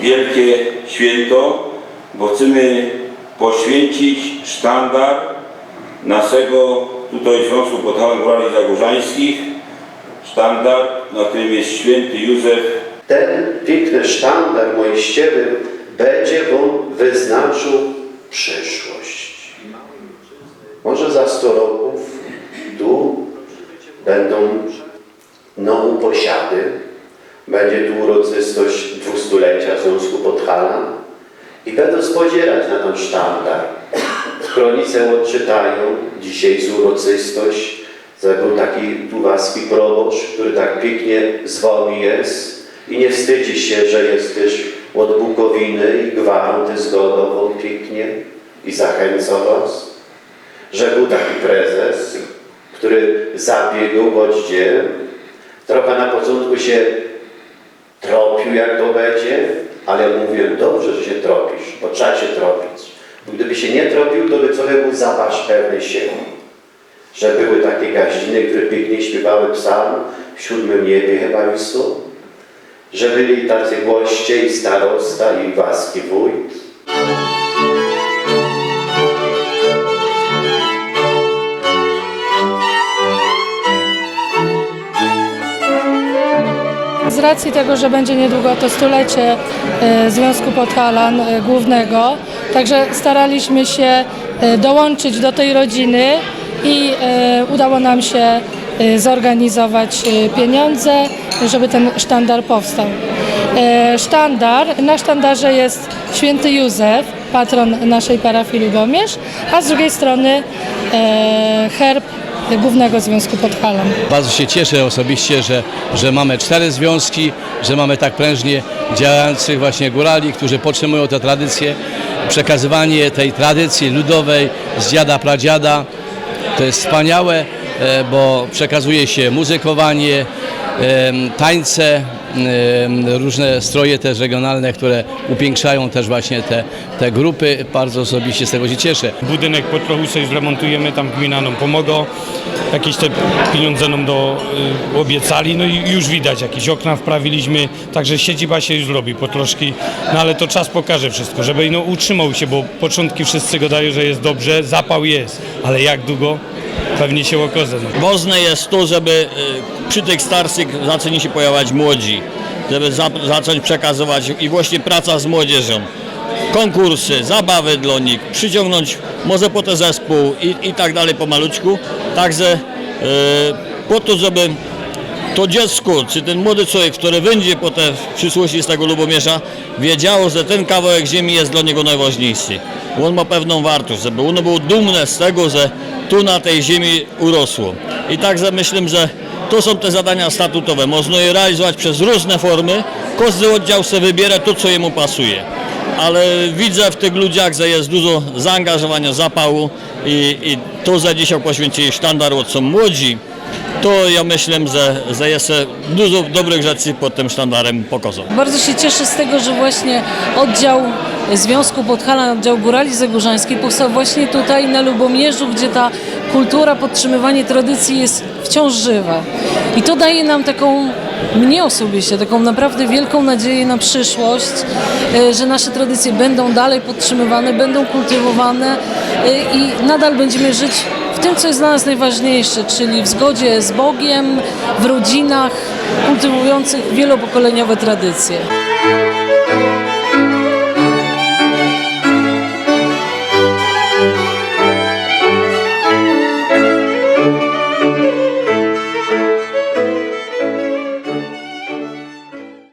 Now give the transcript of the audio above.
wielkie święto, bo chcemy poświęcić sztandar naszego tutaj Związku Podhalań Górali Zagórzańskich, sztandar, na którym jest święty Józef. Ten piękny sztandar moiściewy będzie Wam wyznaczył przyszłość. Może za 100 roków tu będą nowe posiady, będzie tu uroczystość dwustulecia Związku Podhalan i będą spodzierać na ten sztandar. W odczytają dzisiejszą uroczystość, był taki tuwaski proboszcz, który tak pięknie z jest. I nie wstydzi się, że jesteś od Bukowiny i gwaranty zgodował pięknie. I zachęca was, że był taki prezes, który zabiegł w odździe, trochę na początku się tropił, jak to będzie, ale mówię, dobrze, że się tropisz, bo trzeba się tropić. Bo gdyby się nie tropił, to by trochę był zapasz pewny siebie. Że były takie gaździny, które pięknie śpiewały psalm w siódmym niebie chyba są. Że byli tacy goście i starosta i waski wójt. Racji tego, że będzie niedługo to stulecie e, Związku Podhalan e, Głównego, także staraliśmy się e, dołączyć do tej rodziny i udało nam się zorganizować pieniądze, żeby ten sztandar powstał. Sztandar, na sztandarze jest święty Józef, patron naszej parafii Lubomierz, a z drugiej strony herb Głównego Związku Podhalan. Bardzo się cieszę osobiście, że, że mamy cztery związki, że mamy tak prężnie działających właśnie górali, którzy podtrzymują tę tradycję. Przekazywanie tej tradycji ludowej z dziada pradziada to jest wspaniałe, e, bo przekazuje się muzykowanie, tańce, różne stroje też regionalne, które upiększają też właśnie te, te grupy. Bardzo osobiście z tego się cieszę. Budynek po trochu sobie zremontujemy, tam gmina nam pomogą. Jakieś te pieniądze nam do, y, obiecali, no i już widać, jakieś okna wprawiliśmy, także siedziba się już robi po troszki, no ale to czas pokaże wszystko, żeby no, utrzymał się, bo początki wszyscy gadają, że jest dobrze, zapał jest, ale jak długo? Pewnie się okaże. No. Ważne jest to, żeby y, przy tych starszych zaczęli się pojawiać młodzi, żeby za, zacząć przekazywać i właśnie praca z młodzieżą. Konkursy, zabawy dla nich, przyciągnąć może po ten zespół i, i tak dalej pomalutku. Także y, po to, żeby to dziecko, czy ten młody człowiek, który będzie potem w przyszłości z tego Lubomierza, wiedziało, że ten kawałek ziemi jest dla niego najważniejszy. On ma pewną wartość, żeby ono było dumne z tego, że tu na tej ziemi urosło. I także myślę, że to są te zadania statutowe. Można je realizować przez różne formy. Każdy oddział sobie wybiera to, co jemu pasuje. Ale widzę w tych ludziach, że jest dużo zaangażowania, zapału i, i to, że dzisiaj poświęcili sztandar, są młodzi, to ja myślę, że, że dużo dobrych rzeczy pod tym sztandarem pokazał. Bardzo się cieszę z tego, że właśnie oddział Związku Podhalan, oddział Górali Zagórzańskiej powstał właśnie tutaj na Lubomierzu, gdzie ta kultura, podtrzymywanie tradycji jest wciąż żywa. I to daje nam taką, mnie osobiście, taką naprawdę wielką nadzieję na przyszłość, e, że nasze tradycje będą dalej podtrzymywane, będą kultywowane e, i nadal będziemy żyć w tym, co jest dla nas najważniejsze, czyli w zgodzie z Bogiem, w rodzinach kultywujących wielopokoleniowe tradycje.